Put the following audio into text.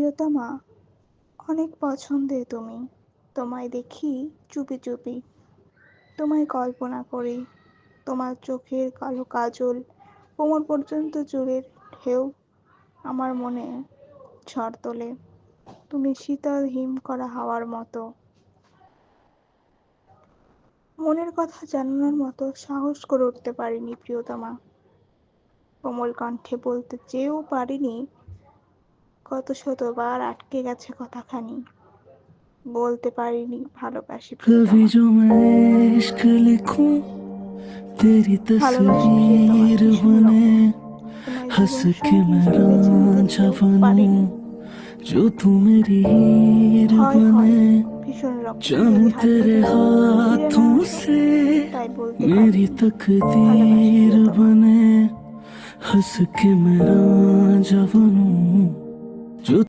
প্রিয়তমা, অনেক পছন্দের তুমি। তোমায় দেখি চুপি চুপি। তোমায় কল্পনা করি। তোমার চোখের কালো কাজল, কোমর পর্যন্ত চুলের ঢেউ আমার মনে ঝড় তোলে। তুমি শীতল হিম করা হাওয়ার মতো। মনের কথা জানানোর মতো সাহস করে উঠতে পারিনি প্রিয়তমা। কোমল কণ্ঠে বলতে চেয়েও পারিনি কত শতবার আটকে গেছে কথাখানি বলতে পারিনি ভালোবাসি कभी প্রিয়তমা जो मैं इश्क लिखूं तेरी ভালোবাসি প্রিয়তমা तस्वीर ভীষণ बने তোমায় हंस জীবন के সঙ্গী मैं হিসেবে বেছে रांझा নিতে পারিনি बनूं जो तू मेरी हीर হয় হয় बने ভীষণ রক্ত चाहूं যদি হাত तेरे থেকে ফিরে না हाथों আসে, से তাই বলতে मेरी পারি तकदीर प्रियतमा। बने हंस के मैं रांझा बनूं